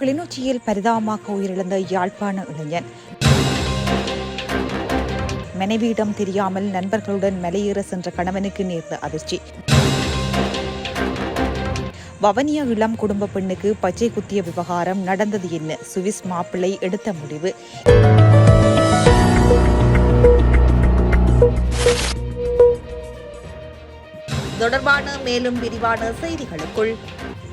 கிளிநொச்சியில் பரிதாபமாக உயிரிழந்த யாழ்ப்பாண இளைஞன். மனைவியிடம் தெரியாமல் நண்பர்களுடன் மலையேற சென்ற கணவனுக்கு நேர்ந்த அதிர்ச்சி. வவனியா இளம் குடும்ப பெண்ணுக்கு பச்சை குத்திய விவகாரம் நடந்தது என்ன சுவிஸ் மாப்பிள்ளை எடுத்த முடிவு. தொடர்பான மேலும் விரிவான செய்திகளுக்குள்.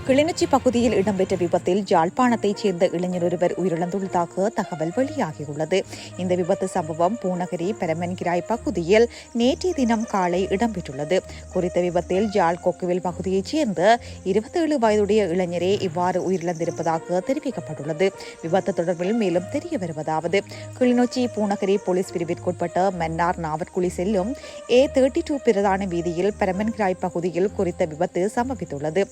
கிளிநொச்சி பகுதியில் இடம்பெற்ற விபத்தில் ஜாழ்ப்பாணத்தைச் சேர்ந்த இளைஞர் ஒருவர் உயிரிழந்துள்ளதாக தகவல் வெளியாகியுள்ளது. இந்த விபத்து சம்பவம் பூநகரி பெரமன்கிராய் பகுதியில் நேற்றைய தினம் காலை இடம்பெற்றுள்ளது. குறித்த விபத்தில் ஜாழ் கொக்குவில் பகுதியைச் சேர்ந்த இருபத்தேழு வயதுடைய இளைஞரே இவ்வாறு உயிரிழந்திருப்பதாக தெரிவிக்கப்பட்டுள்ளது. விபத்து தொடர்பில் மேலும் தெரிய வருவதாவது. கிளிநொச்சி பூநகரி போலீஸ் பிரிவிற்குட்பட்ட மன்னார் நாவற்குழி செல்லும் ஏ தேர்ட்டி டூ பிரதான வீதியில் பெரமன்கிராய் பகுதியில் குறித்த விபத்து சம்பவித்துள்ளது.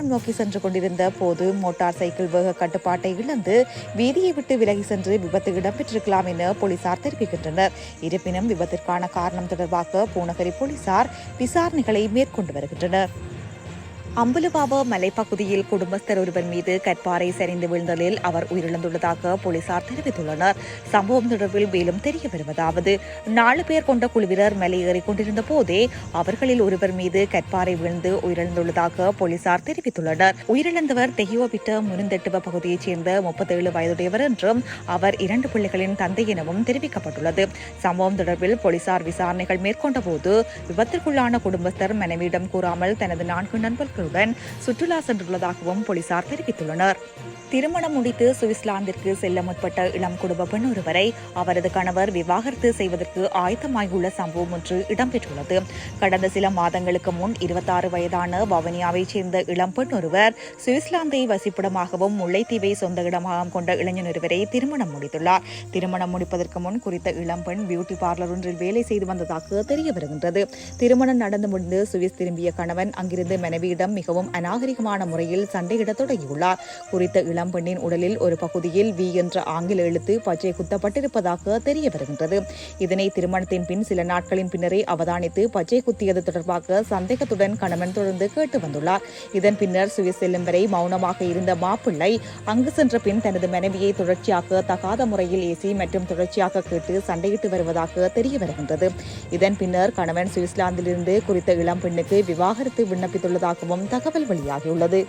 யாழ்ப்பாணம் நோக்கி சென்று கொண்டிருந்த போது மோட்டார் சைக்கிள் வேக கட்டுப்பாட்டை இழந்து வீதியை விட்டு விலகி சென்று விபத்து இடம்பெற்றிருக்கலாம் என போலீசார் தெரிவிக்கின்றனர். இருப்பினும் விபத்திற்கான காரணம் தொடர்பாக பூநகரி போலீசார் விசாரணைகளை மேற்கொண்டு வருகின்றனர். அம்புலபாவ மலைப்பகுதியில் குடும்பஸ்தர் ஒருவர் மீது கற்பாறை சரிந்து விழுந்ததில் அவர் உயிரிழந்துள்ளதாக போலீசார் தெரிவித்துள்ளனர். சம்பவம் தொடர்பில் மேலும் தெரிய வருவதாவது நாலு பேர் கொண்ட குழுவினர் மலையேறிக் கொண்டிருந்த போதே அவர்களில் ஒருவர் மீது கற்பாறை விழுந்து உயிரிழந்துள்ளதாக போலீசார் தெரிவித்துள்ளனர். உயிரிழந்தவர் தெஹியோபிட்ட முருந்தெட்டுவ பகுதியைச் சேர்ந்த முப்பத்தேழு வயதுடையவர் என்றும் அவர் இரண்டு பிள்ளைகளின் தந்தை எனவும் தெரிவிக்கப்பட்டுள்ளது. சம்பவம் தொடர்பில் போலீசார் விசாரணைகள் மேற்கொண்டபோது விபத்திற்குள்ளான குடும்பஸ்தர் மனைவியிடம் கூறாமல் தனது நான்கு நண்பர்கள் நண்பர்களுடன் சுற்றுலா சென்றுள்ளதாகவும் போலீசார் தெரிவித்துள்ளனர். திருமணம் முடித்து சுவிட்சர்லாந்திற்கு செல்ல முற்பட்ட இளம் குடும்ப பெண் ஒருவரை அவரது கணவர் விவாகரத்து செய்வதற்கு ஆயத்தமாகியுள்ள சம்பவம் ஒன்று இடம்பெற்றுள்ளது. கடந்த சில மாதங்களுக்கு முன் இருபத்தாறு வயதான வவனியாவைச் சேர்ந்த இளம் பெண் ஒருவர் சுவிட்சர்லாந்தை வசிப்பிடமாகவும் முல்லைத்தீவை சொந்த இடமாகவும் கொண்ட இளைஞன் ஒருவரை திருமணம் முடித்துள்ளார். திருமணம் முடிப்பதற்கு முன் குறித்த இளம் பெண் பியூட்டி பார்லர் ஒன்றில் வேலை செய்து வந்ததாக தெரிய வருகின்றது திருமணம் நடந்து முடிந்து சுவிஸ் திரும்பிய கணவன் அங்கிருந்து மனைவியிடம் மிகவும் அநாகரிகமான முறையில் சண்டையிடத் தொடங்கியுள்ளார். குறித்த இளம்பெண்ணின் உடலில் ஒரு பகுதியில் வி என்ற ஆங்கில எழுத்து பச்சை குத்தப்பட்டிருப்பதாக தெரிய வருகின்றது இதனை திருமணத்தின் பின் சில நாட்களின் பின்னரே அவதானித்து பச்சை குத்தியது தொடர்பாக சந்தேகத்துடன் கணவன் தொடர்ந்து கேட்டு வந்துள்ளார். இதன் பின்னர் சுவிஸ் செல்லும் வரை மௌனமாக இருந்த மாப்பிள்ளை அங்கு சென்ற பின் தனது மனைவியை தொடர்ச்சியாக தகாத முறையில் ஏசி மற்றும் தொடர்ச்சியாக கேட்டு சண்டையிட்டு வருவதாக தெரிய வருகின்றது இதன் பின்னர் கணவன் சுவிட்சர்லாந்திலிருந்து குறித்த இளம் பெண்ணுக்கு விவாகரத்து விண்ணப்பித்துள்ளதாகவும் தகவல் வெளியாகியுள்ளது.